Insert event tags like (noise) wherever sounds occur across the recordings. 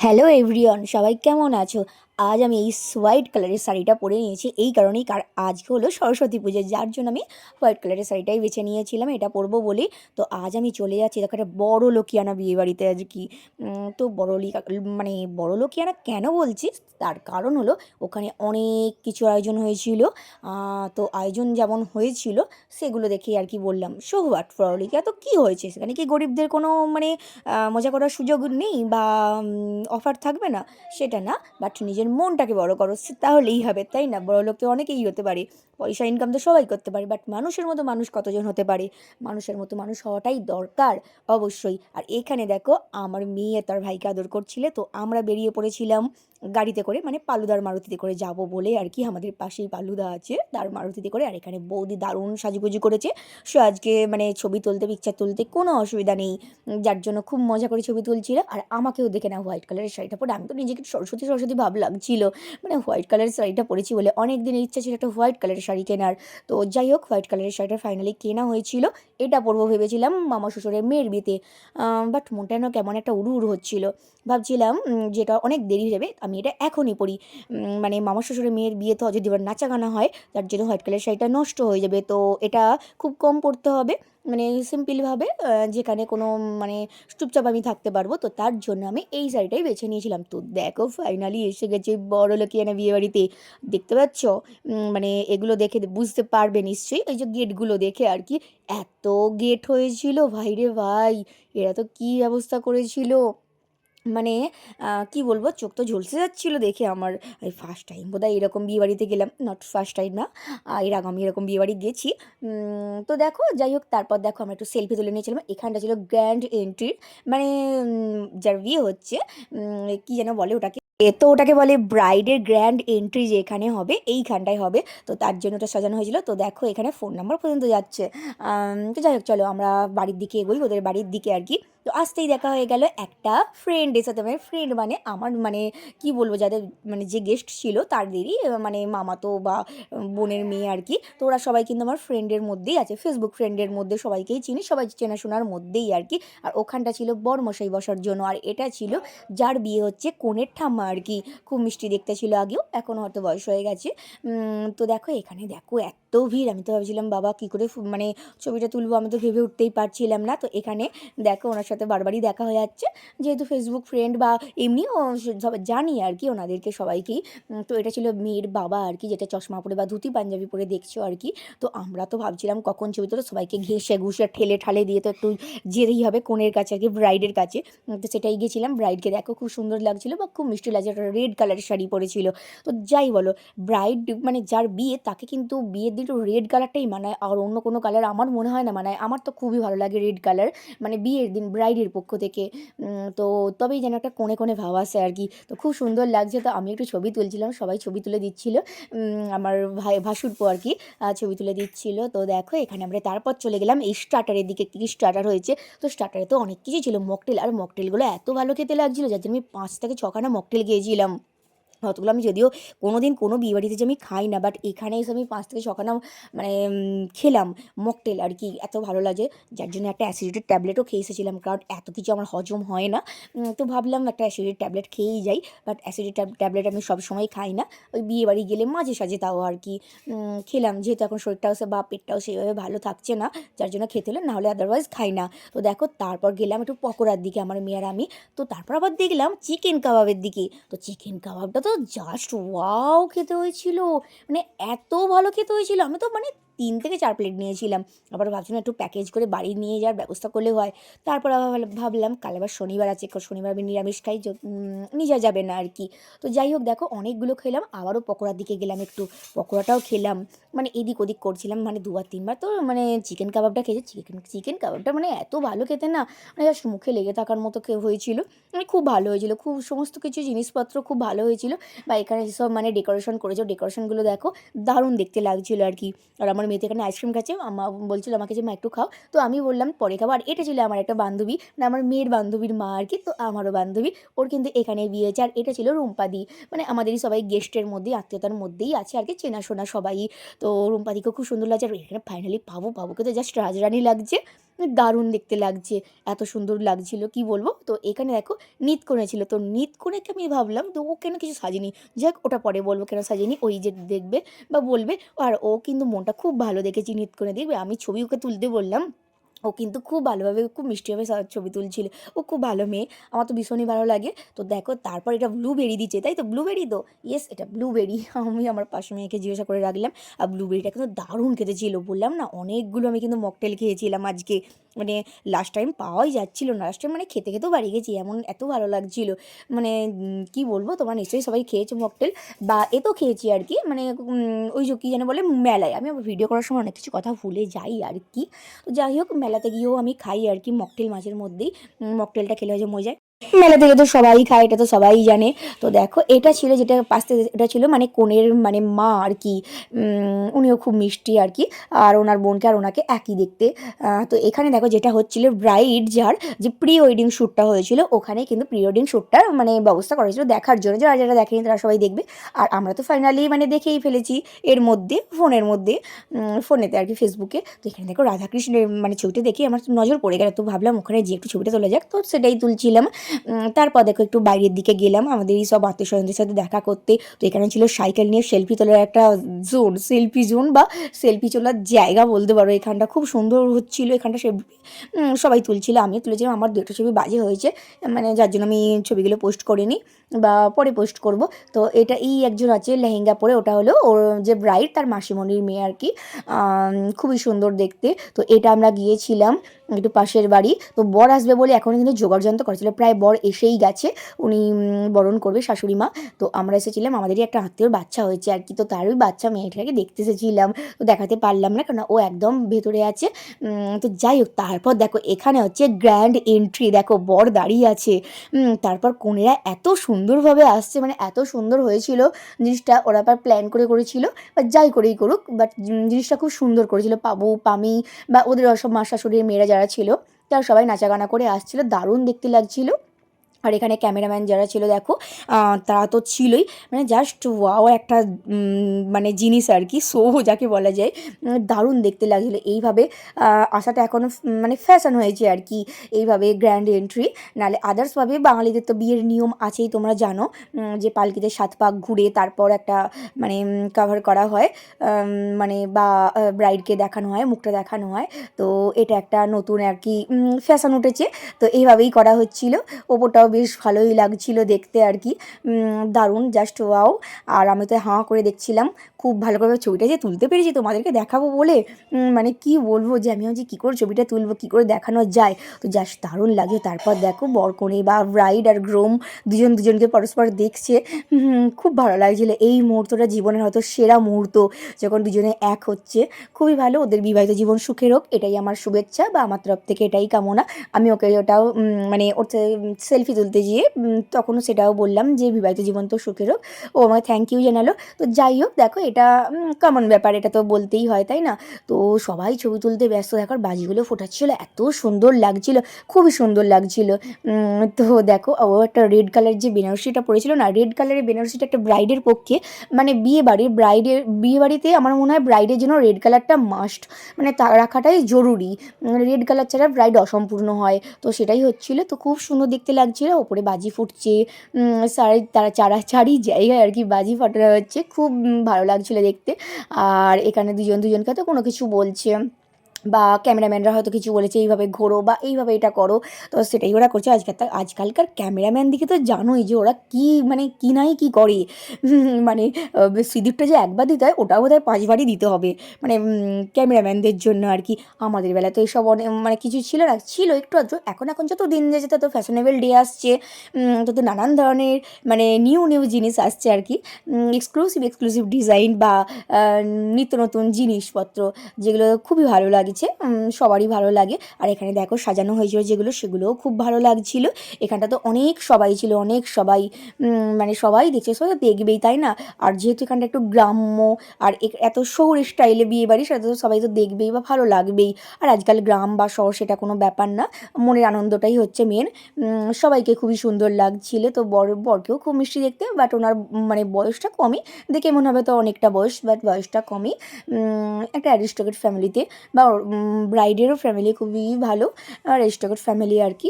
Hello everyone সবাই কেমন আছো? আজ আমি এই হোয়াইট কালারের শাড়িটা পরে নিয়েছি, এই কারণেই কার, আজকে হলো সরস্বতী পুজো, যার জন্য আমি হোয়াইট কালারের শাড়িটাই বেছে নিয়েছিলাম, এটা পরবো বলেই তো আজ আমি চলে যাচ্ছি, দেখো একটা বড়ো লোকিয়ানা বিয়ে বাড়িতে আজ কি। তো বড় মানে বড় লোকিয়ানা কেন বলছি? তার কারণ হলো ওখানে অনেক কিছু আয়োজন হয়েছিল। তো আয়োজন যেমন হয়েছিল, সেগুলো দেখে আর কি বললাম। সো হোয়াট, ফরলিকা, তো কী হয়েছে? সেখানে কি গরিবদের কোনো মানে মজা করার সুযোগ নেই বা অফার থাকবে না? সেটা না বাট নিজের মনটাকে বড় করো তাহলেই হবে, তাই না? বড় লোক তো অনেকেই হতে পারে, পয়সা ইনকাম তো সবাই করতে পারে বাট মানুষের মতো মানুষ কতজন হতে পারে? মানুষের মতো মানুষ হওয়াটাই দরকার, অবশ্যই। আর এখানে দেখো, আমার মেয়ে তার ভাইকে আদর করছিলে, তো আমরা বেরিয়ে পড়েছিলাম গাড়িতে করে মানে পালুদার মারুতিতে করে যাব বলে আর কি আমাদের পাশেই পালুদা আছে, তার মারুতিতে করে। আর এখানে বৌদি দারুণ সাজুগুজু করেছে। সো আজকে মানে ছবি তুলতে পিকচার তুলতে কোনো অসুবিধা নেই। যার জন্য খুব মজা করে ছবি তুলছিল। আর আমাকেও দেখে না হোয়াইট কালারের শাড়িটা পরে। আমি তো নিজেকে সরস্বতী সরস্বতী ভাব লাগছিল। মানে হোয়াইট কালারের শাড়িটা পরেছি বলে অনেক দিনের ইচ্ছা ছিল একটা হোয়াইট কালারের শাড়ি কেনার। তো যাই হোক হোয়াইট কালারের শাড়িটা ফাইনালি কেনা হয়েছিল। এটা পরবো ভেবেছিলাম মামা শ্বশুরের মেয়ের বিয়েতে। বাট মনটা কেমন একটা উড়ু উড়ু হচ্ছিল। ভাবছিলাম যেটা অনেক দেরি হয়ে যাবে আমি এটা এখনই পরি মানে মামা শ্বশুরের মেয়ের বিয়ে তো যদি এবার নাচা গানা হয়, তার জন্য হোয়াইট কালারের শাড়িটা নষ্ট হয়ে যাবে। তো এটা খুব কম পরতে হবে মানে সিম্পলভাবে যেখানে কোনো মানে চুপচাপ আমি থাকতে পারব। তো তার জন্য আমি এই শাড়িটাই বেছে নিয়েছিলাম। তো দেখো ফাইনালি এসে গেছে বড় লোকিয়ানা বিয়ে বাড়িতে। দেখতে পাচ্ছ? মানে এগুলো দেখে বুঝতে পারবে নিশ্চয়ই। এই যে গেটগুলো দেখে আর কি, এত গেট হয়েছিল। ভাই রে ভাই, এরা তো কী ব্যবস্থা করেছিল? মানে কি বলব, চোখ তো ঝলসে যাচ্ছিল দেখে আমার, এই ফার্স্ট টাইম বোধহয় এরকম বিয়েবাড়িতে গেলাম। নট ফার্স্ট টাইম না এর আগে আমি এরকম বিয়েবাড়ি গেছি। তো দেখো, যাই হোক, তারপর দেখো আমরা একটু সেলফি তুলে নিয়েছিলাম। এখানটা ছিল গ্র্যান্ড এন্ট্রির মানে যার বিয়ে হচ্ছে কি যেন বলে ওটাকে? তো ওটাকে বলে ব্রাইডের গ্র্যান্ড এন্ট্রি যে এখানে হবে, এইখানটায় হবে। তো তার জন্য ওটা সাজানো হয়েছিল। তো দেখো, এখানে ফোন নাম্বার পর্যন্ত যাচ্ছে। তো যাই হোক, চলো আমরা বাড়ির দিকে এগোই, ওদের বাড়ির দিকে আর কি। তো আসতেই দেখা হয়ে গেল একটা ফ্রেন্ডের সাথে। মানে ফ্রেন্ড মানে আমার মানে কি বলব, যাদের মানে যে গেস্ট ছিল তাদেরই মানে মামাতো বা বোনের মেয়ে আর কি। তো ওরা সবাই কিন্তু আমার ফ্রেন্ডের মধ্যেই আছে ফেসবুক ফ্রেন্ডের মধ্যে সবাইকেই চিনি, সবাই চেনাশোনার মধ্যেই আর কি। আর ওখানটা ছিল বরমশাই বসার জন্য, আর এটা ছিল যার বিয়ে হচ্ছে কনের ঠাম্মা আর কি। খুব মিষ্টি দেখতে ছিল আগেও, এখন হয়তো বয়স হয়ে গেছে। তো দেখো এখানে দেখো, এত ভিড়। আমি তো ভাবছিলাম, বাবা, কী করে মানে ছবিটা তুলবো? আমি তো ভেবে উঠতেই পারছিলাম না। তো এখানে দেখো, ওনার সাথে বারবারই দেখা হয়ে যাচ্ছে। যেহেতু ফেসবুক ফ্রেন্ড বা এমনিও সবাই জানি আর কি ওনাদেরকে সবাইকেই। তো এটা ছিল মেয়ের বাবা আর কি, যেটা চশমা পরে বা ধুতি পাঞ্জাবি পরে দেখছ আর কি। তো আমরা তো ভাবছিলাম, কখন ছবি তোলো সবাইকে ঘেঁষে ঘুষে, ঠেলে ঠালে দিয়ে তো একটু যেতেই হবে কনের কাছে আর কি ব্রাইডের কাছে। তো সেটাই গেছিলাম। ব্রাইডকে দেখো, খুব সুন্দর লাগছিল বা খুব মিষ্টি লাগছে রেড কালারের শাড়ি পরেছিল। তো যাই বলো ব্রাইড মানে যার বিয়ে, তাকে কিন্তু বিয়ের দিন রেড কালারটাই মানায়, আর অন্য কোনো কালার আমার মনে হয় না মানায়। আমার তো খুবই ভালো লাগে রেড কালার মানে বিয়ের দিন ব্রাইডের পক্ষ থেকে। তো তবেই যেন একটা কোণে কোণে ভাব আসে আর কি। তো খুব সুন্দর লাগছে। তো আমি একটু ছবি তুলছিলাম, সবাই ছবি তুলে দিচ্ছিল। আমার ভাই ভাসুরপো আর কি ছবি তুলে দিচ্ছিল। তো দেখো, এখানে আমরা তারপর চলে গেলাম। এই স্টার্টারের দিকে কী স্টার্টার হয়েছে? তো স্টার্টারে তো অনেক কিছুই ছিল মকটেল আর মকটেলগুলো এত ভালো খেতে লাগছিল, যার জন্য আমি পাঁচ থেকে ছখানা মকটেল খেয়েছিলাম। অতগুলো আমি যদিও কোনো দিন কোনো বিয়ে বাড়িতে যে আমি খাই না বাট এখানে এসে আমি পাঁচ থেকে ছখানা মানে খেলাম মকটেল আর কি, এত ভালো লাগে। যার জন্য একটা অ্যাসিডিটির ট্যাবলেটও খেয়ে এসেছিলাম, কারণ এত কিছু আমার হজম হয় না। তো ভাবলাম একটা অ্যাসিডিটির ট্যাবলেট খেয়েই যাই বাট অ্যাসিডিটি ট্যাবলেট আমি সব সময় খাই না। ওই বিয়ে বাড়ি গেলে মাঝে সাঝে তাও আর কি খেলাম। যেহেতু এখন শরীরটাও সে, বা পেটটাও সেভাবে ভালো থাকছে না, যার জন্য খেতে হলে নাহলে আদারওয়াইজ খাই না। তো দেখো, তারপর গেলাম একটু পকোড়ার দিকে, আমার মেয়ে আর আমি। তো তারপর আবার দেখলাম চিকেন কাবাবের দিকে। তো চিকেন কাবাবটা তো জাস্ট ওয়াও খেতে হয়েছিল। মানে এত ভালো খেতে হয়েছিল। আমি তো মানে তিন থেকে চার প্লেট নিয়েছিলাম। আবার ভাবছিলাম একটু প্যাকেজ করে বাড়ি নিয়ে যাওয়ার ব্যবস্থা করলে হয়। তারপর আবার ভাবলাম- কাল আবার শনিবার আছে শনিবার আমি নিরামিষ খাই নিয়ে যাবে না আর কি। তো যাই হোক, দেখো অনেকগুলো খেলাম, আবারও পকোড়ার দিকে গেলাম একটু, পকোড়াটাও খেলাম। মানে এদিক ওদিক করছিলাম মানে দুবার তিনবার তো মানে চিকেন কাবাবটা খেয়েছি? চিকেন চিকেন কাবাবটা মানে এত ভালো খেতে না মানে জাস্ট মুখে লেগে থাকার মতো হয়েছিল। মানে খুব ভালো হয়েছিল, খুব সমস্ত কিছু, জিনিসপত্র খুব ভালো হয়েছিল। বা এখানে সব মানে ডেকোরেশন করেছে ডেকোরেশনগুলো দেখো দারুণ দেখতে লাগছিল আর কি। আর আমার মেয়েতে এখানে আইসক্রিম খাচ্ছে আমা বলছিল আমাকে যে, মা, একটু খাও। তো আমি বললাম, পরে খাব। আর এটা ছিল আমার একটা বান্ধবী মানে আমার মেয়ের বান্ধবীর মা আর কি, তো আমারও বান্ধবী। ওর কিন্তু এখানে বিয়ে হয়েছে, আর এটা ছিল রুম্পাদি। মানে আমাদেরই সবাই গেস্টের মধ্যেই, আত্মীয়তার মধ্যেই আছে আর কি, চেনাশোনা সবাই। তো রুম্পাদিকে খুব সুন্দর লাগছে, আর এখানে ফাইনালি পাবো পাবোকে তো জাস্ট রাজরানি লাগছে। দারুণ দেখতে লাগছে, এত সুন্দর লাগছিল, কি বলব? তো এখানে দেখো নিত কোণে ছিল, তো নিত কোণেকে আমি ভাবলাম, তো ও কেন কিছু সাজেনি? যাক, ওটা পরে বলব কেন সাজেনি, ওই যে দেখবে বা বলবে, আর ও কিন্তু মনটা খুব ভালো দেখেছি নিত কোণে দেখবে? আমি ছবি ওকে তুলতে বললাম ও কিন্তু খুব ভালোভাবে, খুব মিষ্টিভাবে ছবি তুলছিল। ও খুব ভালো মেয়ে, আমার তো ভীষণই ভালো লাগে। তো দেখো, তারপর এটা ব্লুবেরি দিচ্ছে, তাই তো? ব্লুবেরি তো? ইয়েস এটা ব্লুবেরি (laughs) আমি আমার পাশে মেয়েকে জিজ্ঞাসা করে রাখলাম, আর ব্লুবেরিটা কিন্তু দারুণ খেতে ছিল। বললাম, না, অনেকগুলো আমি কিন্তু মকটেল খেয়েছিলাম আজকে। মানে লাস্ট টাইম পাওয়াই যাচ্ছিল না। লাস্ট টাইম মানে খেতে খেতেও বাড়ি গেছি, এমন এত ভালো লাগছিল। মানে কি বলব, তোমার নিশ্চয়ই সবাই খেয়েছো মকটেল বা এ তো খেয়েছি আর কি মানে ওই যে কী যেন বলে, মেলায়। আমি আবার ভিডিও করার সময় অনেক কিছু কথা ভুলে যাই আর কি। তো যাই হোক, মেলাতে গিয়েও আমি খাই আর কি মকটেল মাছের মধ্যেই। মকটেলটা খেলে হয়ে মজায় মেলা থেকে তো সবাই খায়, এটা তো সবাই জানে। তো দেখো, এটা ছিল যেটা পাশে এটা ছিল মানে কনের মানে মা আর কি উনিও খুব মিষ্টি আর কি, আর ওনার বোনকে আর ওনাকে একই দেখতে। তো এখানে দেখো যেটা হচ্ছিল ব্রাইড যার, যে প্রি ওয়েডিং শ্যুটটা হয়েছিল ওখানে কিন্তু প্রি ওয়েডিং শ্যুটটার মানে ব্যবস্থা করা হয়েছিল দেখার জন্য। যারা যারা দেখেনি তারা সবাই দেখবে। আর আমরা তো ফাইনালি মানে দেখেই ফেলেছি, এর মধ্যে, ফোনের মধ্যে ফোনেতে আর কি ফেসবুকে। তো এখানে দেখো রাধাকৃষ্ণের মানে ছবিটা দেখে আমার নজর পড়ে গেল, তো ভাবলাম ওখানে যে একটু ছবিটা তোলা যাক। তো সেটাই তুলছিলাম। তারপর দেখো একটু বাইরের দিকে গেলাম, আমাদের এই সব আত্মীয় স্বজনদের সাথে দেখা করতে। তো এখানে ছিল সাইকেল নিয়ে সেলফি তোলার একটা জোন, সেলফি জোন বা সেলফি তোলার জায়গা বলতে পারো। এখানটা খুব সুন্দর হচ্ছিল, এখানটা সে সবাই তুলছিল, আমিও তুলেছিলাম, আমার দুটো ছবি বাজে হয়েছে মানে যার জন্য আমি ছবিগুলো পোস্ট করিনি। বা পরে পোস্ট করব। তো এটা এই একজন আছে লেহেঙ্গা পরে, ওটা হলো ওর যে ব্রাইড তার মাসিমণির মেয়ে আর কি। খুবই সুন্দর দেখতে। তো এটা আমরা গিয়েছিলাম একটু পাশের বাড়ি। তো বর আসবে বলে এখন কিন্তু জোগাড় যন্ত্র করেছিল প্রায় বর এসেই গেছে, উনি বরণ করবে শাশুড়ি মা। তো আমরা এসেছিলাম, আমাদেরই একটা আত্মীয়র বাচ্চা হয়েছে আর কি। তো তারই বাচ্চা মেয়েটাকে দেখতে এসেছিলাম। তো দেখাতে পারলাম না কারণ ও একদম ভেতরে আছে। তো যাই হোক, তারপর দেখো, এখানে হচ্ছে গ্র্যান্ড এন্ট্রি দেখো, বর দাঁড়িয়ে আছে। তারপর কনেরা এত সুন্দরভাবে আসছে মানে এত সুন্দর হয়েছিল জিনিসটা। ওরা আবার প্ল্যান করে করেছিল, বা যাই করেই করুক বাট জিনিসটা খুব সুন্দর করেছিল। পাবু, পামি, বা ওদের ওসব মা শাশুড়ির মেয়েরা যারা ছিল, তারা সবাই নাচাগানা করে আসছিল। দারুণ দেখতে লাগছিল। আর এখানে ক্যামেরাম্যান যারা ছিল, দেখো তারা তো ছিলই। মানে জাস্ট ওয়াও একটা মানে জিনিস আর কি শো যাকে বলা যায় দারুণ দেখতে লাগছিল এইভাবে আসাটা এখনও মানে ফ্যাশন হয়েছে আর কি, এইভাবে গ্র্যান্ড এন্ট্রি নাহলে আদার্সভাবে বাঙালিদের তো বিয়ের নিয়ম আছেই, তোমরা জানো যে পালকিতে সাত পাক ঘুরে তারপর একটা মানে কাভার করা হয় মানে বা ব্রাইডকে দেখানো হয়, মুখটা দেখানো হয়। তো এটা একটা নতুন আর কি ফ্যাশন উঠেছে। তো এইভাবেই করা হচ্ছিল। ওপরটাও বেশ ভালোই লাগছিল দেখতে আর কি। দারুণ জাস্ট ওয়াও আর আমি তো হাঁ করে দেখছিলাম। খুব ভালো করে ছবিটা যে তুলতে পেরেছি, তোমাদেরকে দেখাবো বলে মানে কি বলব যে আমি ভাবছি কী করে ছবিটা তুলবো, কী করে দেখানো যায়। তো জাস্ট দারুণ লাগে তারপর দেখো, বরকনে বা ব্রাইড আর গ্রোম দুজন দুজনকে পরস্পর দেখছে। খুব ভালো লাগছিল। এই মুহূর্তটা জীবনের হয়তো সেরা মুহূর্ত। যখন দুজনে এক হচ্ছে, খুবই ভালো। ওদের বিবাহিত জীবন সুখের হোক, এটাই আমার শুভেচ্ছা বা আমার তরফ থেকে এটাই কামনা। আমি ওকে ওটাও মানে ওর সেলফি তুলতে গিয়ে তখনও সেটাও বললাম যে, বিবাহিত জীবন তো সুখের হোক। ও আমাকে থ্যাংক ইউ জানালো। তো যাই হোক, দেখো এটা কমন ব্যাপার এটা তো বলতেই হয় তাই না? তো সবাই ছবি তুলতে ব্যস্ত দেখার বাজিগুলো ফোটাচ্ছিল এত সুন্দর লাগছিল খুবই সুন্দর লাগছিল। তো দেখো ও একটা রেড কালার যে বেনারসিটা পরেছিল না রেড কালারের বেনারসিটা একটা ব্রাইডের পক্ষে মানে বিয়ে বাড়ির ব্রাইডের বিয়ে বাড়িতে আমার মনে হয় ব্রাইডের জন্য রেড কালারটা মাস্ট মানে তা রাখাটাই জরুরি। রেড কালার ছাড়া ব্রাইড অসম্পূর্ণ হয়। তো সেটাই হচ্ছিল তো খুব সুন্দর দেখতে লাগছিল ওপরে বাজি ফুটছে উম, সারি তারা চারা চারি জায়গায় আর কি বাজি ফাটানো হচ্ছে খুব ভালো ভালো লাগছিল দেখতে। আর এখানে দুজন দুজনকে তো কোনো কিছু বলছে। বা ক্যামেরাম্যানরা হয়তো কিছু বলেছে, এইভাবে ঘোরো বা এইভাবে এটা করো। তো সেটাই ওরা করছে। আজকাল আজকালকার ক্যামেরাম্যান দিকে তো জানোই যে ওরা কি মানে কি নাই কি করে। (laughs) মানে সিঁদুরটা যে একবার দিতে হয়, ওটা বোধ হয় পাঁচবারই দিতে হবে। মানে ক্যামেরাম্যানদের জন্য আর কি। আমাদের বেলা তো এসব অনেক মানে কিছু ছিল না, ছিল একটু আধটু। এখন এখন যত দিন যাচ্ছে, তত ফ্যাশনেবল ডে আসছে। তত নানান ধরনের মানে নিউ নিউ জিনিস আসছে আর কি। এক্সক্লুসিভ এক্সক্লুসিভ ডিজাইন বা নিত্য নতুন জিনিসপত্র, যেগুলো খুবই ভালো লাগছে সবারই ভালো লাগে। আর এখানে দেখো সাজানো হয়েছিল যেগুলো, সেগুলোও খুব ভালো লাগছিল। এখানটা তো অনেক সবাই ছিল, অনেক সবাই মানে সবাই দেখছে, সবাই দেখবেই, তাই না? আর যেহেতু এখানটা একটু গ্রাম্য, আর এত শহর স্টাইলে বিয়ে বাড়ি, সেটা তো সবাই তো দেখবেই বা ভালো লাগবেই। আর আজকাল গ্রাম বা শহর সেটা কোনো ব্যাপার না, মনের আনন্দটাই হচ্ছে মেন সবাইকে খুবই সুন্দর লাগছিল, তো বর, বরকেও খুব মিষ্টি দেখতে বাট ওনার মানে বয়সটা কমই। দেখে মনে হবে তো অনেকটা বয়স বাট বয়সটা কমই। একটা অ্যারিস্টোক্রেট ফ্যামিলিতে বা ব্রাইডেরও ফ্যামিলি খুবই ভালো রেস্টকেট ফ্যামিলি আর কি।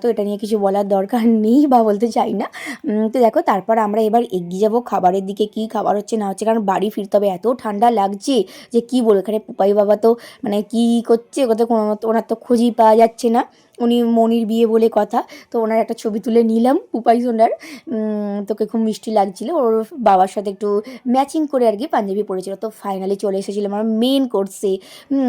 তো এটা নিয়ে কিছু বলার দরকার (laughs) নেই বা বলতে চাই না। তো দেখো, তারপর আমরা এবার এগিয়ে যাব খাবারের দিকে, কি খাবার হচ্ছে না হচ্ছে, কারণ বাড়ি ফিরতে হবে। এত ঠান্ডা লাগছে যে কি বলব, এখানে পুপাই বাবা তো মানে কি করছে কোথাও কোনো ওনার তো খোঁজই পাওয়া যাচ্ছে না। উনি মনির বিয়ে বলে কথা, তো ওনার একটা ছবি তুলে নিলাম পুপাই সোনার তোকে খুব মিষ্টি লাগছিল। ওর বাবার সাথে একটু ম্যাচিং করে আর কি পাঞ্জাবি পরেছিল। তো ফাইনালি চলে এসেছিলাম আমার মেন কোর্সে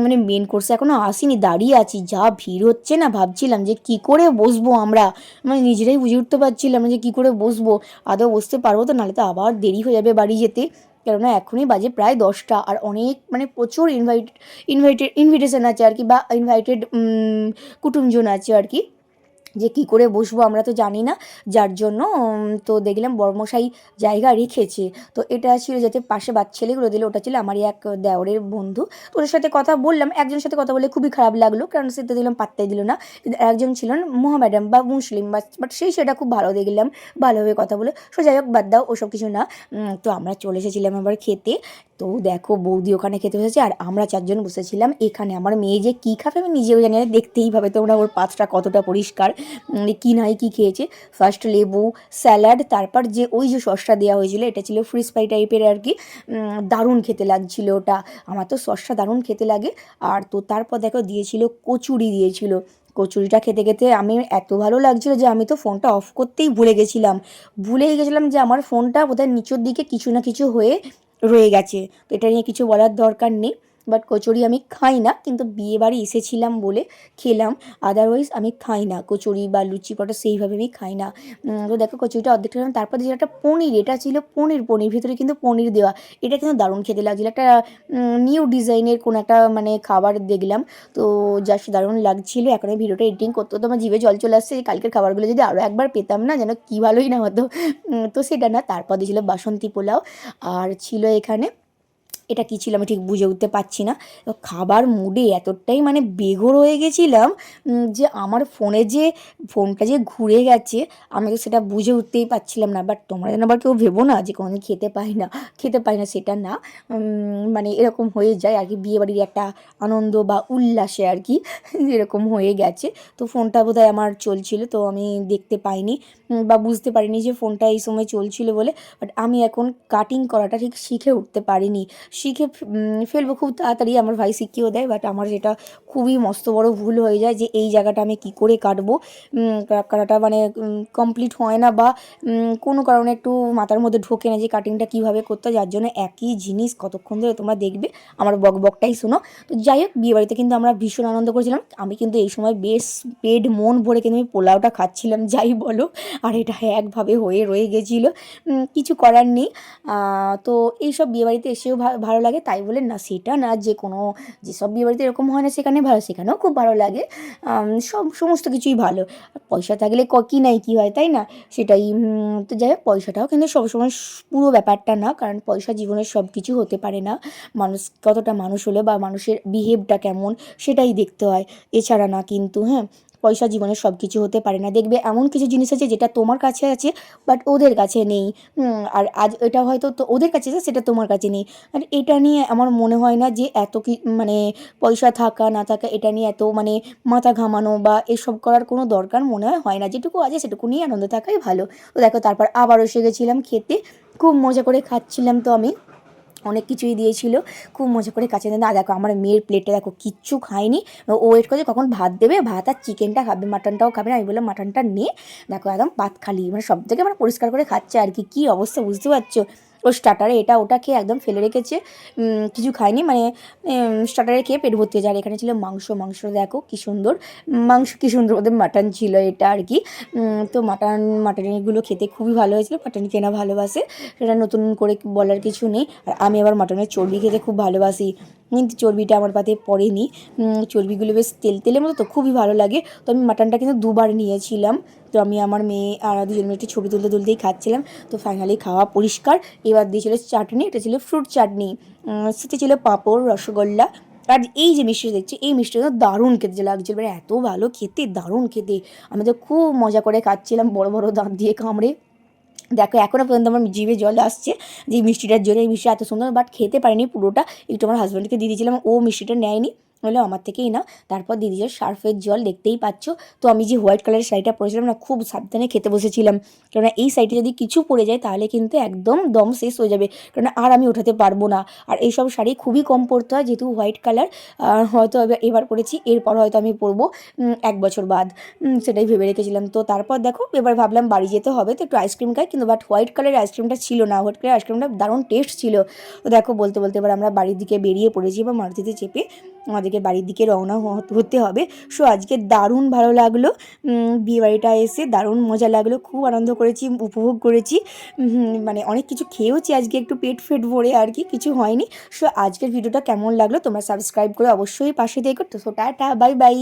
মানে মেন কোর্সে এখনও আসিনি, দাঁড়িয়ে আছি। যা ভিড় হচ্ছে না, ভাবছিলাম যে কি করে বসবো আমরা। মানে নিজেরাই বুঝে উঠতে পারছিলাম যে কি করে বসবো। আদৌ বসতে পারব তো, নাহলে তো আবার দেরি হয়ে যাবে বাড়ি যেতে। কেননা এখনই বাজে প্রায় দশটা আর অনেক মানে প্রচুর ইনভাইট ইনভাইটেড ইনভিটেশন আছে আর কি বা ইনভাইটেড কুটুমজন আছে আর কি। যে কী করে বসবো আমরা তো জানি না। যার জন্য তো দেখলাম বর্মশাই জায়গা রেখেছে। তো এটা ছিল যাতে পাশে বাচ্চা ছেলেগুলো দিলে ওটা ছিল আমারই এক দেওরের বন্ধু। তো ওদের সাথে কথা বললাম, একজনের সাথে কথা বলে খুবই খারাপ লাগল, কারণ সে তো দিলাম পাত্তাই দিল না। একজন ছিলেন মোহামেডান বা মুসলিম বা বাট সেই সেটা খুব ভালো দেখলাম, ভালোভাবে কথা বলে। সো যাই হোক, বাদ দাও, ওসব কিছু না। তো আমরা চলে এসেছিলাম আবার খেতে। তো দেখো, বৌদি ওখানে খেতে বসেছে, আর আমরা চারজন বসেছিলাম। এখানে আমার মেয়ে যে কী খাবে আমি নিজেও জানি না, দেখতেই পাবে তোমরা, ওর পাতটা কতটা পরিষ্কার। কী নাই, কী খেয়েছে? ফার্স্ট লেবু স্যালাড তারপর যে ওই যে সসটা দেওয়া হয়েছিল, এটা ছিল ফ্রিজ ফ্রাই টাইপের আর কি দারুণ খেতে লাগছিল ওটা। আমার তো সসটা দারুণ খেতে লাগে। আর তো তারপর দেখো দিয়েছিল কচুরি দিয়েছিল। কচুরিটা খেতে খেতে আমি এত ভালো লাগছিল যে আমি তো ফোনটা অফ করতেই ভুলে গেছিলাম। ভুলেই গেছিলাম যে আমার ফোনটা বোধহয় নিচের দিকে কিছু না কিছু হয়ে রয়ে গেছে। তো এটা নিয়ে কিছু বলার দরকার নেই। বাট কচুরি আমি খাই না, কিন্তু বিয়ে বাড়ি এসেছিলাম বলে খেলাম। আদারওয়াইজ আমি খাই না। কচুরি বা লুচি পটা সেইভাবে আমি খাই না। তো দেখো কচুরিটা অর্ধেক খেলাম, তারপর যে একটা পনির, এটা ছিল পনির পনির ভিতরে কিন্তু পনির দেওয়া। এটা কিন্তু দারুণ খেতে লাগছিল। একটা নিউ ডিজাইনের কোনো একটা মানে খাবার দেখলাম। তো জাস্ট দারুণ লাগছিল। এখন এই ভিডিওটা এডিটিং করতে তো আমার জিভে জল চলে আসছে। কালকের খাবারগুলো যদি আরও একবার পেতাম না, যেন কী ভালোই না হতো। তো সেটা না। তারপর দিয়েছিল বাসন্তী পোলাও। আর ছিল এখানে এটা কী ছিল আমি ঠিক বুঝে উঠতে পারছি না। তো খাবার মুডে এতটাই মানে বেঘোর হয়ে গেছিলাম যে আমার ফোনে যে ফোনটা যে ঘুরে গেছে, আমি তো সেটা বুঝে উঠতেই পারছিলাম না। বাট তোমরা যেন আবার কেউ ভেবো না যে কোনোদিন খেতে পাই না, খেতে পাই না সেটা না। মানে এরকম হয়ে যায় আর কি, বিয়েবাড়ির একটা আনন্দ বা উল্লাসে আর কি এরকম হয়ে গেছে। তো ফোনটা বোধহয় আমার চলছিল, তো আমি দেখতে পাইনি। বা বুঝতে পারিনি যে ফোনটা এই সময় চলছিল বলে বাট আমি এখন কাটিং করাটা ঠিক শিখে উঠতে পারিনি। শিখে ফেলব খুব তাড়াতাড়ি, আমার ভাই শিখিয়েও দেয় বাট আমার যেটা খুবই মস্ত বড় ভুল হয়ে যায় যে এই জায়গাটা আমি কি করে কাটবো। কাটাটা মানে কমপ্লিট হয় না বা কোনো কারণে একটু মাথার মধ্যে ঢোকে না যে কাটিংটা কীভাবে করতে যার জন্য একই জিনিস কতক্ষণ ধরে তোমরা দেখবে, আমার বক বকটাই শোনো। তো যাই হোক, বিয়েবাড়িতে কিন্তু আমরা ভীষণ আনন্দ করেছিলাম। আমি কিন্তু এই সময় বেশ পেট মন ভরে কিন্তু আমি পোলাওটা খাচ্ছিলাম, যাই বলো। আর এটা একভাবে হয়ে রয়ে গেছিল। কিছু করার নেই। তো এইসব বিয়েবাড়িতে এসেও ভালো লাগে। তাই বলে না, সেটা না, যে কোনো, যেসব বিয়েবাড়িতে এরকম হয় না, সেখানে ভালো, সেখানেও খুব ভালো লাগে। সব, সমস্ত কিছুই ভালো। পয়সা থাকলে ক নাই, কী হয়, তাই না? সেটাই তো যাই হোক, পয়সাটাও কিন্তু সবসময় পুরো ব্যাপারটা না, কারণ পয়সা জীবনের সব কিছু হতে পারে না। মানুষ, কতটা মানুষ হলে বা মানুষের বিহেভটা কেমন, সেটাই দেখতে হয়। এছাড়া না কিন্তু হ্যাঁ পয়সা জীবনের সব কিছু হতে পারে না। দেখবে এমন কিছু জিনিস আছে যেটা তোমার কাছে আছে বাট ওদের কাছে নেই। আর আজ এটা হয়তো তো ওদের কাছে আছে, সেটা তোমার কাছে নেই। আর এটা নিয়ে আমার মনে হয় না যে এত কি মানে পয়সা থাকা, না থাকা, এটা নিয়ে এত মানে মাথা ঘামানো বা এসব করার কোনো দরকার মনে হয় না। যেটুকু আছে সেটুকু নিয়ে আনন্দ থাকাই ভালো। তো দেখো, তারপর আবারও এসে গেছিলাম খেতে। খুব মজা করে খাচ্ছিলাম তো আমি। অনেক কিছুই দিয়েছিল। খুব মজা করে কাছে না, দেখো, আমার মেয়ের প্লেটে দেখো, কিচ্ছু খায়নি। ও ওয়েট করছে কখন ভাত দেবে। ভাত আর চিকেনটা খাবে মাটনটাও খাবে না। আমি বললাম মাটনটা নে। দেখো, একদম পাত খালি। মানে সব থেকে মানে পরিষ্কার করে খাচ্ছে আর কি। কী অবস্থা বুঝতে পারছ? ও স্টার্টারে এটা ওটা খেয়ে একদম ফেলে রেখেছে। কিছু খায়নি মানে স্টার্টারে খেয়ে পেট ভর্তি যায়। আর এখানে ছিল মাংস মাংস দেখো কী সুন্দর। মাংস কী সুন্দর, ওদের মাটন ছিল এটা আর কি। তো মাটন মাটনগুলো খেতে খুবই ভালো হয়েছিল। মাটন কেনা ভালোবাসে। সেটা নতুন করে বলার কিছু নেই। আর আমি আবার মাটনের চর্বি খেতে খুব ভালোবাসি। কিন্তু চর্বিটা আমার পাতে পড়েনি। চর্বিগুলো বেশ তেল, তেলের মতো তো, খুবই ভালো লাগে। তো আমি মাটনটা কিন্তু দুবার নিয়েছিলাম। তো আমি আমার মেয়ে আর দুজন একটু ছবি তুলতে তুলতেই খাচ্ছিলাম। তো ফাইনালি খাওয়া পরিষ্কার। এবার দিয়েছিল চাটনি, এটা ছিল ফ্রুট চাটনি। সাথে ছিল পাঁপড়, রসগোল্লা। আর এই যে মিষ্টি দেখছি, এই মিষ্টিটা দারুণ খেতে লাগছিল। মানে এত ভালো খেতে, দারুণ খেতে। আমি তো খুব মজা করে খাচ্ছিলাম, বড় বড় দাঁত দিয়ে কামড়ে। দেখো এখনও পর্যন্ত আমার জিভে জল আসছে যে মিষ্টিটার জন্য এই মিষ্টি এত সুন্দর বাট খেতে পারিনি পুরোটা। একটু আমার হাজব্যান্ডকে দিয়ে দিয়েছিলাম, ও মিষ্টিটা নেয়নি। হলো আমার থেকেই না। তারপর দিদিদের সার্ফের জল দেখতেই পাচ্ছ, তো আমি যে হোয়াইট কালারের শাড়িটা পরেছিলাম না, খুব সাবধানে খেতে বসেছিলাম। কেননা এই শাড়িটা যদি কিছু পড়ে যায়, তাহলে কিন্তু একদম দম শেষ হয়ে যাবে। কেননা আর আমি ওঠাতে পারব না। আর এইসব শাড়ি খুবই কম পরতে হয়, যেহেতু হোয়াইট কালার হয়তো এবার- এবার পরেছি, এরপর হয়তো আমি পরবো এক বছর বাদ। সেটাই ভেবে রেখেছিলাম। তো তারপর দেখো, এবার ভাবলাম বাড়ি যেতে হবে, তো একটু আইসক্রিম খাই, কিন্তু বাট হোয়াইট কালারের আইসক্রিমটা ছিল না। হোয়াইট কালার আইসক্রিমটা দারুণ টেস্ট ছিল। তো দেখো, বলতে বলতে এবার আমরা বাড়ির দিকে বেরিয়ে পড়েছি বা মারুতিতে চেপে আমাদেরকে বাড়ির দিকে রওনা হতে হবে। সো আজকে দারুণ ভালো লাগল। বিয়েবাড়িটা বিয়ে বাড়িটা এসে দারুণ মজা লাগল। খুব আনন্দ করেছি, উপভোগ করেছি। মানে অনেক কিছু খেয়েওছি আজকে, একটু পেট ফেট ভরে আর কি, কিছু হয়নি। সো আজকের ভিডিওটা কেমন লাগল তোমরা সাবস্ক্রাইব করে অবশ্যই পাশে দেখো তো টাটা, বাই বাই।